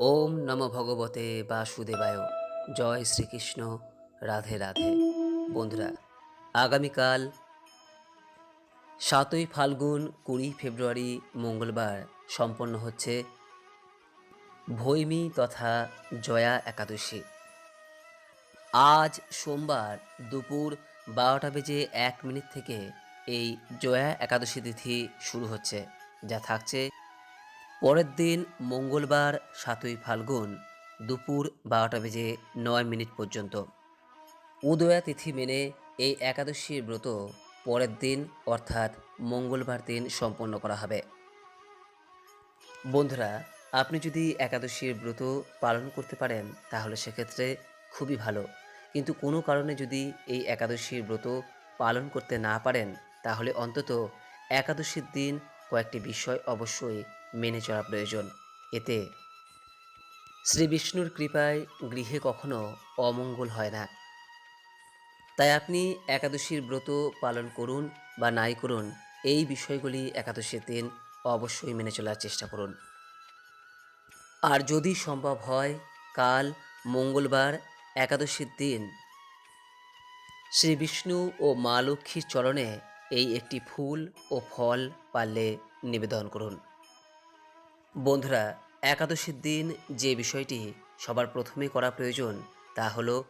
ওম নম ভগবতে বাসুদেবায়। জয় শ্রীকৃষ্ণ। রাধে রাধে। বন্ধুরা, আগামীকাল সাতই ফাল্গুন, কুড়ি ফেব্রুয়ারি, মঙ্গলবার সম্পন্ন হচ্ছে ভৈমী তথা জয়া একাদশী। আজ সোমবার দুপুর বারোটা বেজে এক মিনিট থেকে এই জয়া একাদশী তিথি শুরু হচ্ছে, যা থাকছে পরের দিন মঙ্গলবার সাতই ফাল্গুন দুপুর বারোটা বেজে নয় মিনিট পর্যন্ত। উদয়া তিথি মেনে এই একাদশীর ব্রত পরের দিন অর্থাৎ মঙ্গলবার দিন সম্পন্ন করা হবে। বন্ধুরা, আপনি যদি একাদশীর ব্রত পালন করতে পারেন, তাহলে সেক্ষেত্রে খুবই ভালো। কিন্তু কোনো কারণে যদি এই একাদশীর ব্রত পালন করতে না পারেন, তাহলে অন্তত একাদশীর দিন কয়েকটি বিষয় অবশ্যই মেনে চলা প্রয়োজন। এতে শ্রী বিষ্ণুর কৃপায় গৃহে কখনো অমঙ্গল হয় না। তাই আপনি একাদশীর ব্রত পালন করুন বা নাই করুন, এই বিষয়গুলি একাদশীর দিন অবশ্যই মেনে চলার চেষ্টা করুন। আর যদি সম্ভব হয়, কাল মঙ্গলবার একাদশীর দিন শ্রী বিষ্ণু ও মা লক্ষ্মীর চরণে এই একটি ফুল ও ফল পারলে নিবেদন করুন। বন্ধুরা, একাদশীর দিন যে বিষয়টি সবার প্রথমে করা প্রয়োজন তা হলো,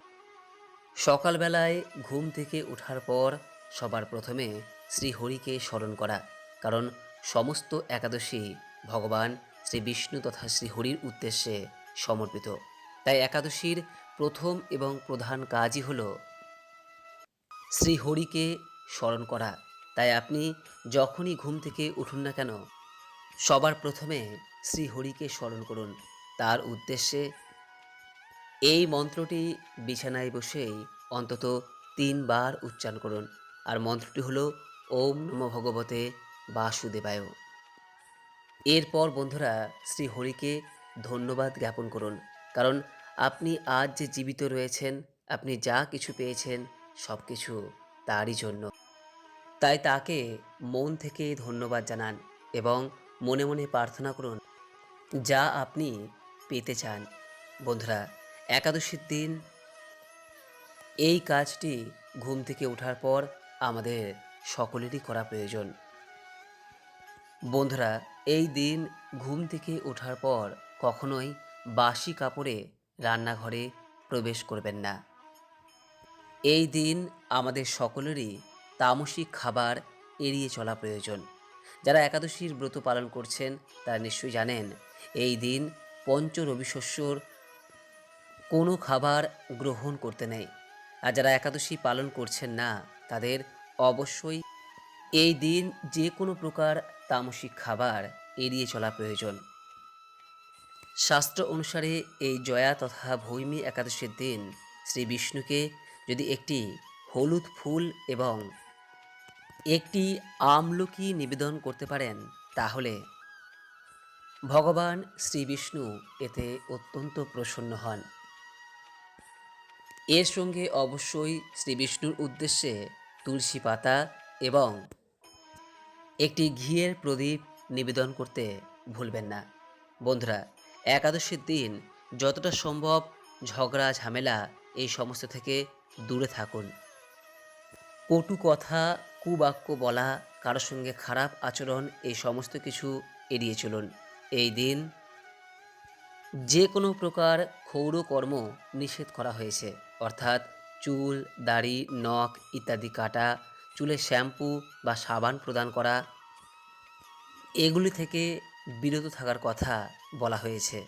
সকালবেলায় ঘুম থেকে ওঠার পর সবার প্রথমে শ্রীহরিকে স্মরণ করা। কারণ সমস্ত একাদশী ভগবান শ্রী বিষ্ণু তথা শ্রীহরির উদ্দেশ্যে সমর্পিত। তাই একাদশীর প্রথম এবং প্রধান কাজই হল শ্রীহরিকে স্মরণ করা। তাই আপনি যখনই ঘুম থেকে উঠুন না কেন সবার প্রথমে শ্রীহরিকে স্মরণ করুন। তার উদ্দেশ্যে এই মন্ত্রটি বিছানায় বসেই অন্তত তিনবার উচ্চারণ করুন। আর মন্ত্রটি হলো, ওম নম ভগবতে বাসুদেবায়। এরপর বন্ধুরা শ্রী হরিকে ধন্যবাদ জ্ঞাপন করুন। কারণ আপনি আজ যে জীবিত রয়েছেন, আপনি যা কিছু পেয়েছেন সব কিছু তারই জন্য। তাই তাকে মন থেকে ধন্যবাদ জানান এবং মনে মনে প্রার্থনা করুন, যা আপনি পেতে চান। বন্ধুরা, একাদশীর দিন, এই কাজটি ঘুম থেকে ওঠার পর আমাদের সকলেরই করা প্রয়োজন। বন্ধুরা, এই দিন ঘুম থেকে ওঠার পর কখনোই বাসি কাপড়ে রান্নাঘরে প্রবেশ করবেন না। এই দিন আমাদের সকলেরই তামসিক খাবার এড়িয়ে চলা প্রয়োজন। যারা একাদশীর ব্রত পালন করছেন, তারা নিশ্চয়ই জানেন, এই দিন পঞ্চ রবিশস্যর কোনো খাবার গ্রহণ করতে নেই। আর যারা একাদশী পালন করছেন না, তাদের অবশ্যই এই দিন যে কোনো প্রকার তামসিক খাবার এড়িয়ে চলা প্রয়োজন। শাস্ত্র অনুসারে এই জয়া তথা ভৈমী একাদশীর দিন শ্রী বিষ্ণুকে যদি একটি হলুদ ফুল এবং একটি আমলকি নিবেদন করতে পারেন, তাহলে ভগবান শ্রী বিষ্ণু এতে অত্যন্ত প্রসন্ন হন। এর সঙ্গে অবশ্যই শ্রী বিষ্ণুর উদ্দেশ্যে তুলসী পাতা এবং একটি ঘিয়ের প্রদীপ নিবেদন করতে ভুলবেন না। বন্ধুরা, একাদশীর দিন যতটা সম্ভব ঝগড়া, ঝামেলা এই সমস্ত থেকে দূরে থাকুন। কটু কথা কুবাক্য বলা কারোর সঙ্গে খারাপ আচরণ, এই সমস্ত কিছু এড়িয়ে চলুন। এই দিন যে কোনো প্রকার ক্ষৌর কর্ম নিষেধ করা হয়েছে। অর্থাৎ চুল, দাড়ি, নখ ইত্যাদি কাটা, চুলে শ্যাম্পু বা সাবান প্রদান করা, এগুলি থেকে বিরত থাকার কথা বলা হয়েছে।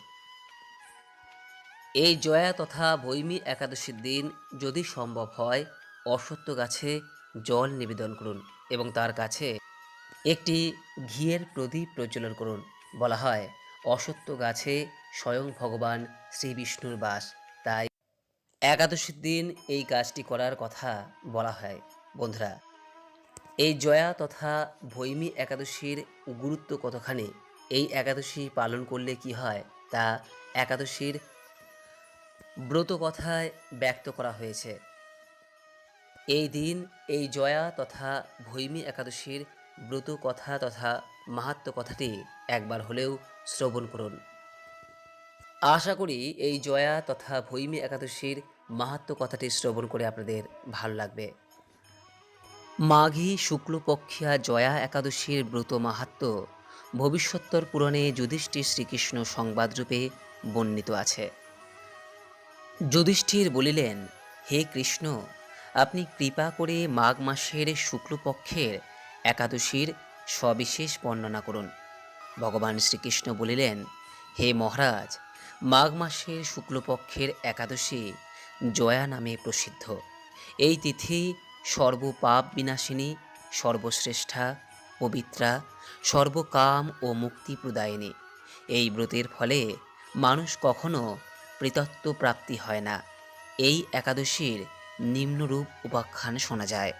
এই জয়া তথা বৈমী একাদশীর দিন যদি সম্ভব হয় অসত্য গাছে জল নিবেদন করুন এবং তার কাছে একটি ঘিয়ের প্রদীপ প্রজ্বলন করুন। বলা হয়, অসত্য গাছে স্বয়ং ভগবান শ্রী বিষ্ণুর বাস। তাই একাদশীর দিন এই কাজটি করার কথা বলা হয়। বন্ধুরা, এই জয়া তথা ভৈমী একাদশীর গুরুত্ব কতখানি? এই একাদশী পালন করলে কি হয়? তা একাদশীর ব্রত কথায় ব্যক্ত করা হয়েছে। এই দিন এই জয়া তথা ভৈমী একাদশীর ব্রত কথা তথা মাহাত্ম কথাটি একবার হলেও শ্রবণ করুন। আশা করি এই জয়া তথা ভৈমী একাদশীর মাহাত্ম কথাটি শ্রবণ করে আপনাদের ভালো লাগবে। মাঘী শুক্লপক্ষিয়া জয়া একাদশীর ব্রত মাহাত্ম ভবিষ্যত্তর পুরাণে যুধিষ্ঠির শ্রীকৃষ্ণ সংবাদরূপে বর্ণিত আছে। যুধিষ্ঠির বলিলেন, হে কৃষ্ণ আপনি কৃপা করে মাঘ মাসের শুক্লপক্ষের একাদশীর সবিশেষ বর্ণনা করুন। ভগবান শ্রীকৃষ্ণ বলিলেন, হে মহারাজ, মাঘ মাসের শুক্লপক্ষের একাদশী জয়া নামে প্রসিদ্ধ। এই তিথি সর্বপাপ বিনাশিনী, সর্বশ্রেষ্ঠা, পবিত্রা, সর্বকাম ও মুক্তি প্রদায়িনী। এই ব্রতের ফলে মানুষ কখনো পৃতত্ব প্রাপ্তি হয় না। এই একাদশীর নিম্নরূপ উপাখ্যান শোনা যায়।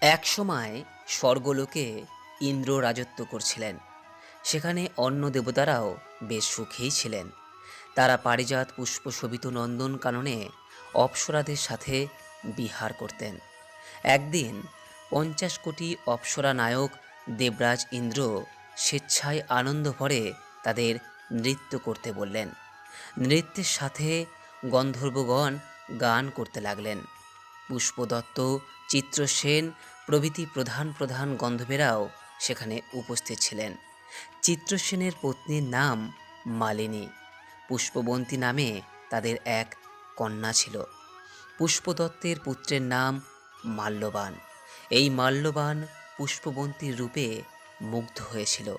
এক সময় স্বর্গলোকে ইন্দ্র রাজত্ব করছিলেন। সেখানে অন্য দেবতারাও বেশ সুখেই ছিলেন। তারা পারিজাত পুষ্প শোভিত নন্দন কাননে অপ্সরাদের সাথে বিহার করতেন। একদিন পঞ্চাশ কোটি অপ্সরা নায়ক দেবরাজ ইন্দ্র স্বেচ্ছায় আনন্দ ভরে তাদের নৃত্য করতে বললেন। নৃত্যের সাথে গন্ধর্বগণ গান করতে লাগলেন। পুষ্পদত্ত, চিত্রসেন, প্রভৃতি প্রধান প্রধান গন্ধবেরাও সেখানে উপস্থিত ছিলেন। চিত্রসেনের পত্নীর নাম মালিনী। পুষ্পবন্তী নামে তাদের এক কন্যা ছিল। পুষ্পদত্তের পুত্রের নাম মাল্যবান। এই মাল্যবান পুষ্পবন্তীর রূপে মুগ্ধ হয়েছিল।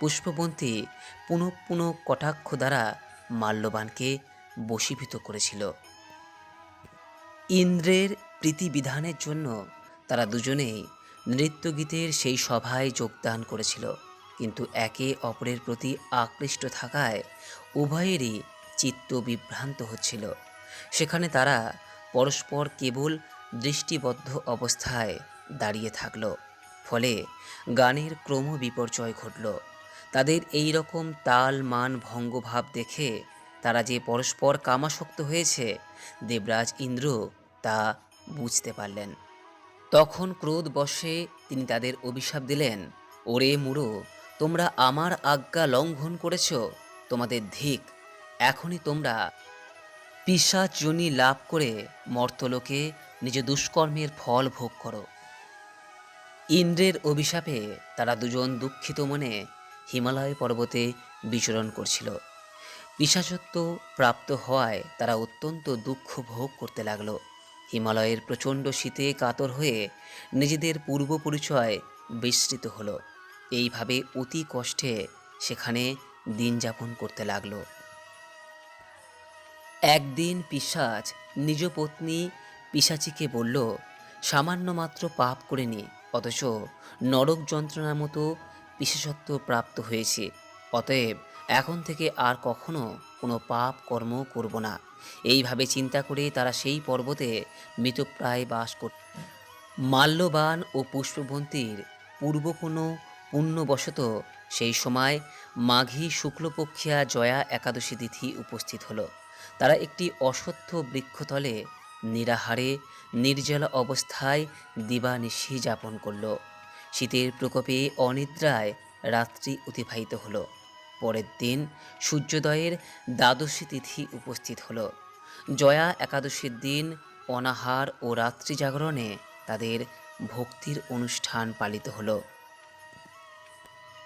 পুষ্পবন্তী পুনঃ পুনঃ কটাক্ষ দ্বারা মাল্যবানকে বশীভূত করেছিল। ইন্দ্রের প্রীতিবিধানের জন্য তারা দুজনেই নৃত্যগীতের সেই সভায় যোগদান করেছিল। কিন্তু একে অপরের প্রতি আকৃষ্ট থাকায় উভয়েরই চিত্ত বিভ্রান্ত হচ্ছিল। সেখানে তারা পরস্পর কেবল দৃষ্টিবদ্ধ অবস্থায় দাঁড়িয়ে থাকল। ফলে গানের ক্রম বিপর্যয় ঘটল। তাদের এই রকম তাল মান ভঙ্গভাব দেখে তারা যে পরস্পর কামাসক্ত হয়েছে, দেবরাজ ইন্দ্র তা বুঝতে পারলেন। তখন ক্রোধ বশে তিনি তাদের অভিশাপ দিলেন, ওরে মুড়ো, তোমরা আমার আজ্ঞা লঙ্ঘন করেছ, তোমাদের ধিক, এখনই তোমরা পিসাচ জনি লাভ করে মর্তলোকে নিজ দুষ্কর্মের ফল ভোগ করো। ইন্দ্রের অভিশাপে তারা দুজন দুঃখিত মনে হিমালয় পর্বতে বিচরণ করছিল। পিসাচত্ব প্রাপ্ত হওয়ায় তারা অত্যন্ত দুঃখ ভোগ করতে লাগল। হিমালয়ের প্রচণ্ড শীতে কাতর হয়ে নিজেদের পূর্ব পরিচয় বিস্তৃত হলো। এইভাবে অতি কষ্টে সেখানে দিন যাপন করতে লাগল। একদিন পিশাচ নিজ পত্নী পিশাচিকে বলল, সামান্য মাত্র পাপ করেনি অথচ নরক যন্ত্রণার মতো বিশেষত্ব প্রাপ্ত হয়েছে। অতএব এখন থেকে আর কখনো কোনো পাপ কর্ম করব না। এইভাবে চিন্তা করে তারা সেই পর্বতে মৃতপ্রায় বাস কর মাল্যবান ও পুষ্পবন্তীর পূর্ব কোনো পুণ্যবশত সেই সময় মাঘী শুক্লপক্ষিয়া জয়া একাদশী তিথি উপস্থিত হলো। তারা একটি অসত্য বৃক্ষতলে নিরাহারে, নির্জল অবস্থায় দিবানিশি যাপন করল। শীতের প্রকোপে অনিদ্রায় রাত্রি অতিবাহিত হলো। পরের দিন সূর্যোদয়ের দ্বাদশী তিথি উপস্থিত হলো। জয়া একাদশীর দিন অনাহার ও রাত্রি জাগরণে তাদের ভক্তির অনুষ্ঠান পালিত হলো।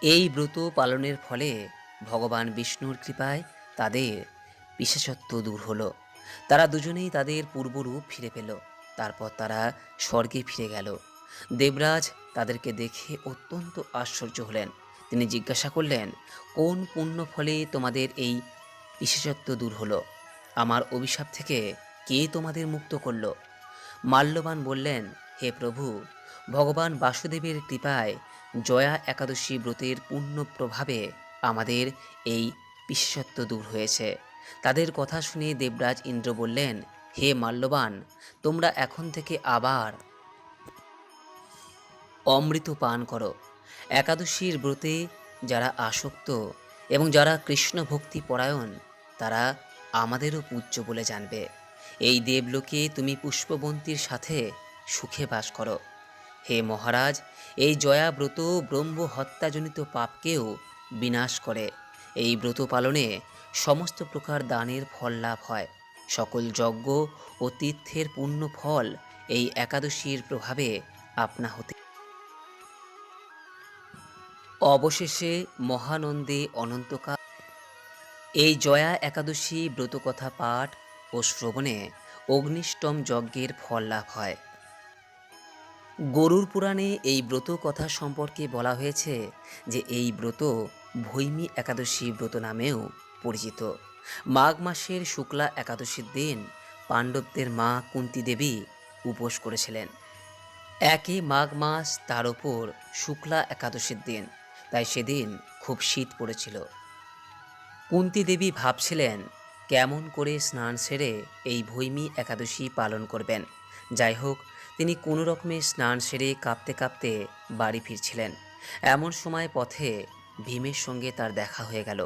এই ব্রত পালনের ফলে ভগবান বিষ্ণুর কৃপায় তাদের বিশেষত্ব দূর হলো। তারা দুজনেই তাদের পূর্বরূপ ফিরে পেল। তারপর তারা স্বর্গে ফিরে গেল। দেবরাজ তাদেরকে দেখে অত্যন্ত আশ্চর্য হলেন। তিনি জিজ্ঞাসা করলেন, কোন পুণ্য ফলে তোমাদের এই বিশেষত্ব দূর হলো? আমার অভিশাপ থেকে কে তোমাদের মুক্ত করল? মাল্যবান বললেন, হে প্রভু, ভগবান বাসুদেবের কৃপায় জয়া একাদশী ব্রতের পূর্ণ প্রভাবে আমাদের এই বিশেষত্ব দূর হয়েছে। তাদের কথা শুনে দেবরাজ ইন্দ্র বললেন, হে মাল্যবান, তোমরা এখন থেকে আবার অমৃত পান করো। একাদশীর ব্রতে যারা আসক্ত এবং যারা কৃষ্ণ ভক্তি পরায়ণ, তারা আমাদেরও পূজ্য বলে জানবে। এই দেবলোকে তুমি পুষ্পবন্তীর সাথে সুখে বাস করো। হে মহারাজ, এই জয়া ব্রত ব্রহ্ম হত্যাজনিত পাপকেও বিনাশ করে। এই ব্রত পালনে সমস্ত প্রকার দানের ফল লাভ হয়। সকল যজ্ঞ ও তীর্থের পূর্ণ ফল এই একাদশীর প্রভাবে আপনা হতে অবশেষে মহানন্দে অনন্তকাল এই জয়া একাদশী ব্রতকথা পাঠ ও শ্রবণে অগ্নিষ্টম যজ্ঞের ফল লাভ হয়। গরুর পুরাণে এই ব্রত কথা সম্পর্কে বলা হয়েছে যে এই ব্রত ভৈমী একাদশী ব্রত নামেও পরিচিত। মাঘ মাসের শুক্লা একাদশীর দিন পাণ্ডবদের মা কুন্তি দেবী উপোস করেছিলেন। একে মাঘ মাস তার ওপর শুক্লা একাদশীর দিন। তাই সেদিন খুব শীত পড়েছিল। কুন্তি দেবী ভাবছিলেন, কেমন করে স্নান সেরে এই ভৈমী একাদশী পালন করবেন? যাই হোক তিনি কোনো রকমে স্নান সেরে কাঁপতে কাঁপতে বাড়ি ফিরছিলেন। এমন সময় পথে ভীমের সঙ্গে তার দেখা হয়ে গেল।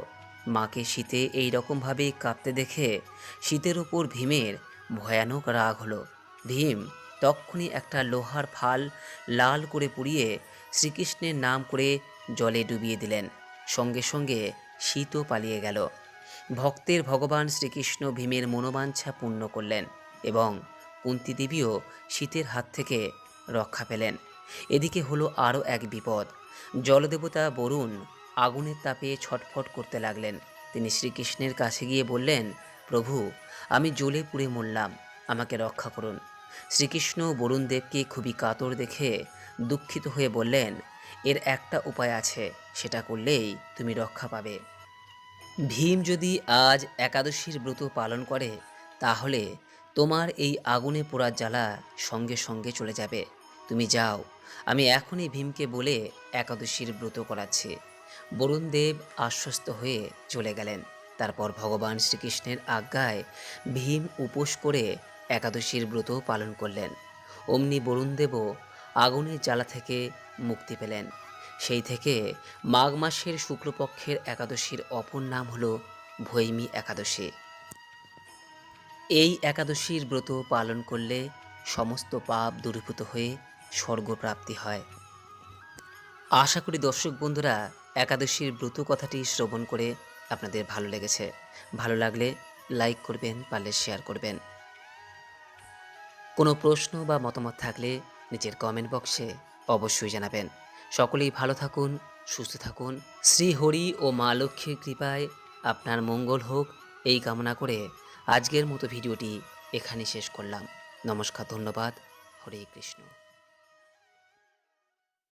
মাকে শীতে এই রকমভাবে কাঁপতে দেখে শীতের ওপর ভীমের ভয়ানক রাগ হলো। ভীম তক্ষুনি একটা লোহার ফাল লাল করে পুড়িয়ে শ্রীকৃষ্ণের নাম করে জলে ডুবিয়ে দিলেন। সঙ্গে সঙ্গে শীতও পালিয়ে গেল। ভক্তের ভগবান শ্রীকৃষ্ণ ভীমের মনোবাঞ্ছা পূর্ণ করলেন এবং কুন্তি দেবীও শীতের হাত থেকে রক্ষা পেলেন। এদিকে হলো আরও এক বিপদ। জলদেবতা বরুণ আগুনের তাপে ছটফট করতে লাগলেন। তিনি শ্রীকৃষ্ণের কাছে গিয়ে বললেন, প্রভু, আমি জ্বলে পুড়ে মরলাম, আমাকে রক্ষা করুন। শ্রীকৃষ্ণ বরুণ দেবকে খুবই কাতর দেখে দুঃখিত হয়ে বললেন এর একটা উপায় আছে, সেটা করলেই তুমি রক্ষা পাবে। ভীম যদি আজ একাদশীর ব্রত পালন করে, তাহলে তোমার এই আগুনে পোড়ার জ্বালা সঙ্গে সঙ্গে চলে যাবে। তুমি যাও, আমি এখনই ভীমকে বলে একাদশীর ব্রত করাচ্ছি। বরুণদেব আশ্বস্ত হয়ে চলে গেলেন। তারপর ভগবান শ্রীকৃষ্ণের আজ্ঞায় ভীম উপোস করে একাদশীর ব্রত পালন করলেন। অমনি বরুণদেবও আগুনের জ্বালা থেকে মুক্তি পেলেন। সেই থেকে মাঘ মাসের শুক্লপক্ষের একাদশীর অপর নাম হল ভৈমী একাদশী। এই একাদশীর ব্রত পালন করলে সমস্ত পাপ দূরীভূত হয়ে স্বর্গপ্রাপ্তি হয়। আশা করি দর্শক বন্ধুরা, একাদশীর ব্রত কথাটি শ্রবণ করে আপনাদের ভালো লেগেছে। ভালো লাগলে লাইক করবেন, পারলে শেয়ার করবেন। কোনো প্রশ্ন বা মতামত থাকলে নিচের কমেন্ট বক্সে অবশ্যই জানাবেন। সকলেই ভালো থাকুন, সুস্থ থাকুন। শ্রী হরি ও মা লক্ষ্মীর কৃপায় আপনার মঙ্গল হোক। এই কামনা করে আজকের মতো ভিডিওটি এখানে শেষ করলাম। নমস্কার, ধন্যবাদ। হরে কৃষ্ণ।